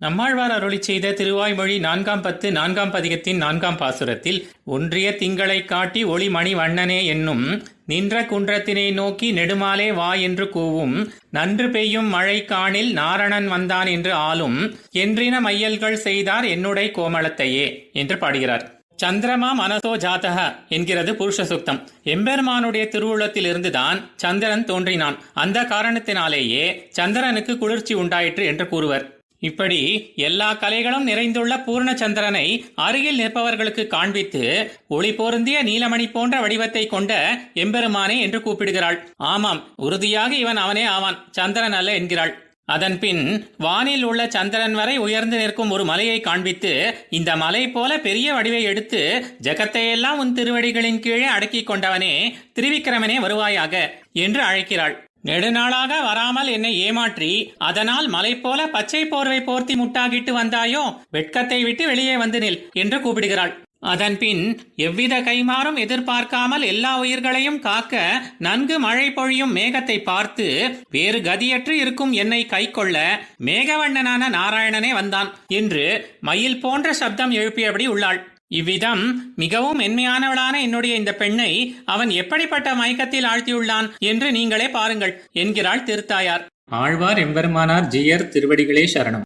நம்மாழ்வார் அருளி செய்த திருவாய்மொழி நான்காம் பத்து நான்காம் பதிகத்தின் நான்காம் பாசுரத்தில் ஒன்றிய திங்களை காட்டி ஒளி மணி வண்ணனே என்னும் நின்ற குன்றத்தினை நோக்கி நெடுமாலே வா என்று கூவும் நன்று பெய்யும் மழை காணில் நாரணன் வந்தான் என்று ஆளும் என்றின மையல்கள் செய்தார் என்னுடை கோமளத்தையே என்று பாடுகிறார். சந்திரமா மனசோ ஜாதக என்கிறது புருஷ சுத்தம். எம்பெருமானுடைய திருவுள்ளத்தில் இருந்துதான் சந்திரன் தோன்றினான். அந்த காரணத்தினாலேயே சந்திரனுக்கு குளிர்ச்சி உண்டாயிற்று என்று கூறுவர். இப்படி எல்லா கலைகளும் நிறைந்துள்ள பூர்ண சந்திரனை அருகில் நிற்பவர்களுக்கு காண்பித்து ஒளி பொருந்திய நீலமணி போன்ற வடிவத்தை கொண்ட எம்பெருமானே என்று கூப்பிடுகிறாள். ஆமாம் உறுதியாக இவன் அவனே ஆவான். சந்திரன் அல்ல என்கிறாள். அதன்பின் வானில் உள்ள சந்திரன் வரை உயர்ந்து நிற்கும் ஒரு மலையை காண்பித்து இந்த மலை போல பெரிய வடிவை எடுத்து ஜகத்தையெல்லாம் உன் திருவடிகளின் கீழே அடக்கிக் கொண்டவனே திருவிக்கிரமனே வருவாயாக என்று அழைக்கிறாள். நெடுநாளாக வராமல் என்னை ஏமாற்றி அதனால் மலை போல பச்சை போர்வை போர்த்தி முட்டாகிட்டு வந்தாயோ வெட்கத்தை விட்டு வெளியே வந்து நில் என்று கூப்பிடுகிறாள். அதன்பின் எவ்வித கைமாறும் எதிர்பார்க்காமல் எல்லா உயிர்களையும் காக்க நன்கு மழை பொழியும் மேகத்தை பார்த்து வேறு கதியற்று இருக்கும் என்னை கைக்கொள்ள மேகவண்ணனான நாராயணனே வந்தான் என்று மயில் போன்ற சப்தம் எழுப்பியபடி உள்ளாள். இவ்விதம் மிகவும் மென்மையானவளான என்னுடைய இந்த பெண்ணை அவன் எப்படிப்பட்ட மயக்கத்தில் ஆழ்த்தியுள்ளான் என்று நீங்களே பாருங்கள் என்கிறாள் திருத்தாயார். ஆழ்வார் எம்பெருமானார் ஜியர் திருவடிகளே சரணம்.